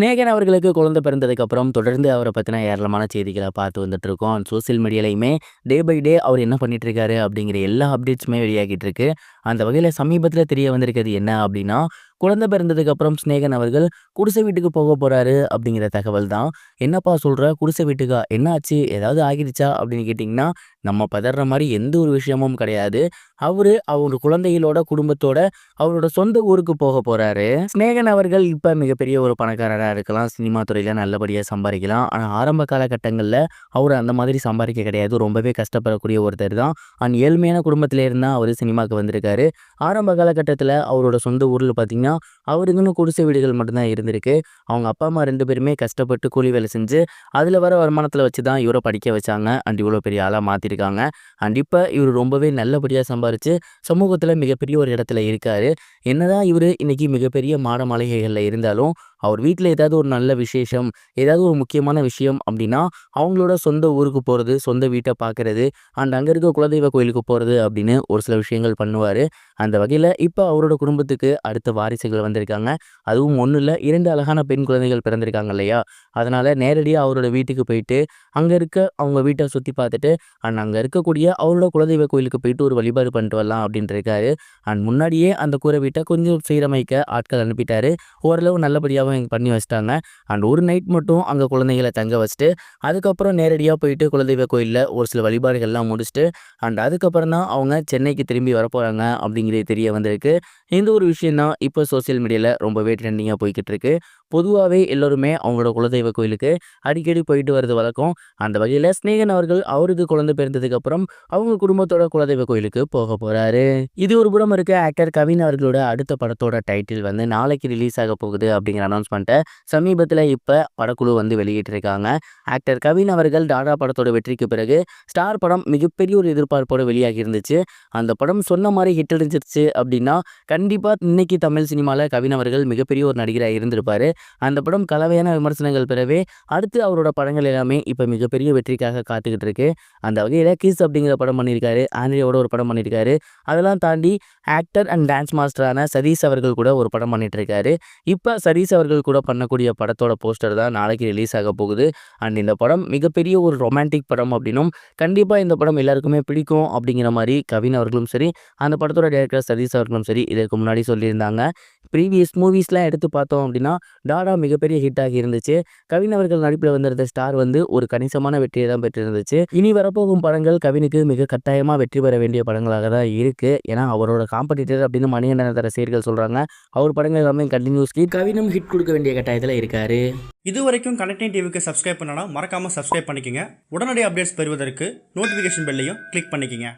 ஸ்நேகன் அவர்களுக்கு குழந்தை பிறந்ததுக்கப்புறம் தொடர்ந்து அவரை பற்றின ஏராளமான செய்திகளை பார்த்து வந்துட்டுருக்கோம். சோசியல் மீடியாலையுமே டே பை டே அவர் என்ன பண்ணிகிட்ருக்காரு அப்படிங்கிற எல்லா அப்டேட்ஸுமே வெளியாகிட்டு இருக்கு அந்த வகையில் சமீபத்தில் தெரிய வந்திருக்கிறது என்ன அப்படின்னா குழந்தை பிறந்ததுக்கு அப்புறம் ஸ்நேகன் அவர்கள் குடிசை வீட்டுக்கு போக போகிறாரு அப்படிங்கிற தகவல் தான். என்னப்பா சொல்கிற குடிசை வீட்டுக்கா? என்னாச்சு? ஏதாவது ஆகிடுச்சா? அப்படின்னு கேட்டிங்கன்னா நம்ம பதற மாதிரி எந்த ஒரு விஷயமும் கிடையாது. அவர் அவர் குழந்தைகளோட குடும்பத்தோட அவரோட சொந்த ஊருக்கு போக போகிறாரு ஸ்நேகன் அவர்கள் இப்போ மிகப்பெரிய ஒரு பணக்காரராக இருக்கலாம். சினிமா துறையில் நல்லபடியாக சம்பாதிக்கலாம். ஆனால் ஆரம்ப காலகட்டங்களில் அவர் அந்த மாதிரி சம்பாதிக்க கிடையாது. ரொம்பவே கஷ்டப்படக்கூடிய ஒருத்தர் தான். அண்ட் ஏழ்மையான குடும்பத்தில் இருந்தால் அவர் சினிமாவுக்கு வந்திருக்காரு. ஆரம்ப காலகட்டத்தில் அவரோட சொந்த ஊரில் பார்த்தீங்கன்னா அவருக்குன்னு குடிசை வீடுகள் மட்டும்தான் இருந்திருக்கு. அவங்க அப்பா அம்மா ரெண்டு பேருமே கஷ்டப்பட்டு கூலி வேலை செஞ்சு அதில் வர வருமானத்தில் வச்சு தான் இவரை படிக்க வச்சாங்க. அண்ட் இவ்வளோ பெரிய ஆளாக மாற்றிருக்காங்க அண்ட் இப்போ இவர் ரொம்பவே நல்லபடியாக சம்பாரித்து சமூகத்தில் மிகப்பெரிய ஒரு இடத்துல இருக்கார். என்னதான் இவர் இன்னைக்கு மிகப்பெரிய மாட மாளிகைகளில் இருந்தாலும் அவர் வீட்டில் ஏதாவது ஒரு நல்ல விசேஷம் ஏதாவது ஒரு முக்கியமான விஷயம் அப்படின்னா அவங்களோட சொந்த ஊருக்கு போகிறது சொந்த வீட்டை பார்க்குறது அண்ட் அங்கே இருக்க குலதெய்வ கோயிலுக்கு போகிறது அப்படின்னு ஒரு சில விஷயங்கள் பண்ணுவார். அந்த வகையில் இப்போ அவரோட குடும்பத்துக்கு அடுத்த வாரிசுகள் வந்திருக்காங்க. அதுவும் ஒன்றும் இல்லை இரண்டு அழகான பெண் குழந்தைகள் பிறந்திருக்காங்க இல்லையா? அதனால் நேரடியாக அவரோட வீட்டுக்கு போயிட்டு அங்கே இருக்க அவங்க வீட்டை சுற்றி பார்த்துட்டு அண்ட் அங்கே இருக்கக்கூடிய அவரோட குலதெய்வ கோயிலுக்கு போயிட்டு ஒரு வழிபாடு பண்ணிட்டு வரலாம் அப்படின்ட்டு இருக்காரு. அண்ட் முன்னாடியே அந்த கூரை வீட்டை கொஞ்சம் சீரமைக்க ஆட்கள் அனுப்பிட்டாரு. ஓரளவு நல்லபடியாகவும் இங்க பண்ணி வச்சிட்டாங்க. அண்ட் ஒரு நைட் மட்டும் அங்கே குழந்தைகளை தங்க வச்சுட்டு அதுக்கப்புறம் நேரடியாக போயிட்டு குலதெய்வ கோயிலில் ஒரு சில வழிபாடுகள்லாம் முடிச்சுட்டு அண்ட் அதுக்கப்புறம் தான் அவங்க சென்னைக்கு திரும்பி வரப்போகிறாங்க அப்படிங்கிறது தெரிய வந்திருக்கு. இந்த ஒரு விஷயம் தான் இப்போ சோஷியல் மீடியாவில் ரொம்பவே ட்ரெண்டிங்காக போய்கிட்டு இருக்கு. பொதுவாகவே எல்லோருமே அவங்களோட குலதெய்வ கோயிலுக்கு அடிக்கடி போயிட்டு வர்றது வழக்கம். அந்த வகையில் ஸ்நேகன் அவர்கள் அவருக்கு குழந்தை பிறந்ததுக்கப்புறம் அவங்க குடும்பத்தோட குலதெய்வ கோயிலுக்கு போக போகிறாரு இது ஒரு புறம் இருக்க ஆக்டர் கவின் அவர்களோட அடுத்த படத்தோட டைட்டில் வந்து நாளைக்கு ரிலீஸ் ஆக போகுது அப்படிங்கிற அனௌன்ஸ்மெண்ட்டை சமீபத்தில் இப்போ படக்குழு வந்து வெளியிட்டிருக்காங்க. ஆக்டர் கவின் அவர்கள் டாடா படத்தோட வெற்றிக்கு பிறகு ஸ்டார் படம் மிகப்பெரிய ஒரு எதிர்பார்ப்போடு வெளியாகி இருந்துச்சு. அந்த படம் சொன்ன மாதிரி ஹிட் அடிச்சிருச்சு அப்படின்னா கண்டிப்பாக இன்னைக்கு தமிழ் சினிமாவில் கவின் அவர்கள் மிகப்பெரிய ஒரு நடிகராக இருந்திருப்பாரு. அந்த படம் கலவையான விமர்சனங்கள் பெறவே அடுத்து அவரோட படங்கள் எல்லாமே இப்போ மிகப்பெரிய வெற்றிக்காக காத்துக்கிட்டு இருக்கு அந்த வகையில் கிஸ் அப்படிங்கிற படம் பண்ணியிருக்காரு ஆண்ட்ரியோட ஒரு படம் பண்ணியிருக்காரு. அதெல்லாம் தாண்டி ஆக்டர் அண்ட் டான்ஸ் மாஸ்டரான சதீஷ் அவர்கள் கூட ஒரு படம் பண்ணிட்டு இருக்காரு இப்போ சதீஷ் அவர்கள் கூட பண்ணக்கூடிய படத்தோட போஸ்டர் தான் நாளைக்கு ரிலீஸ் ஆக போகுது. அண்ட் இந்த படம் மிகப்பெரிய ஒரு ரொமான்டிக் படம் அப்படின்னும் கண்டிப்பாக இந்த படம் எல்லாருக்குமே பிடிக்கும் அப்படிங்கிற மாதிரி கவின் அவர்களும் சரி அந்த படத்தோட டேரக்டர் சதீஷ் அவர்களும் சரி இதற்கு முன்னாடி சொல்லியிருந்தாங்க. ப்ரீவியஸ் மூவிஸ்லாம் எடுத்து பார்த்தோம் அப்படின்னா டாடா மிகப்பெரிய ஹிட் ஆகி இருந்துச்சு. கவின் அவர்கள் நடிப்பில் வந்திருந்த ஸ்டார் வந்து ஒரு கணிசமான வெற்றியை தான் பெற்றிருந்துச்சு. இனி வரப்போகும் படங்கள் கவினுக்கு மிக கட்டாயமாக வெற்றி பெற வேண்டிய படங்களாக தான் இருக்குது ஏன்னா அவரோட காம்படிட்டர் அப்படின்னு மணிகண்டன் தர ரசிகர்கள் சொல்கிறாங்க அவர் படங்கள் எல்லாமே கண்டினியூஸ்லி கவினும் ஹிட் கொடுக்க வேண்டிய கட்டாயத்தில் இருக்காரு. இது வரைக்கும் கனெக்டிங் டிவிக்கு சப்ஸ்கிரைப் பண்ணனா மறக்காமல் சப்ஸ்கிரைப் பண்ணிக்கங்க. உடனடி அப்டேட்ஸ் பெறுவதற்கு நோட்டிஃபிகேஷன் பெல்லையும் கிளிக் பண்ணிக்கங்க.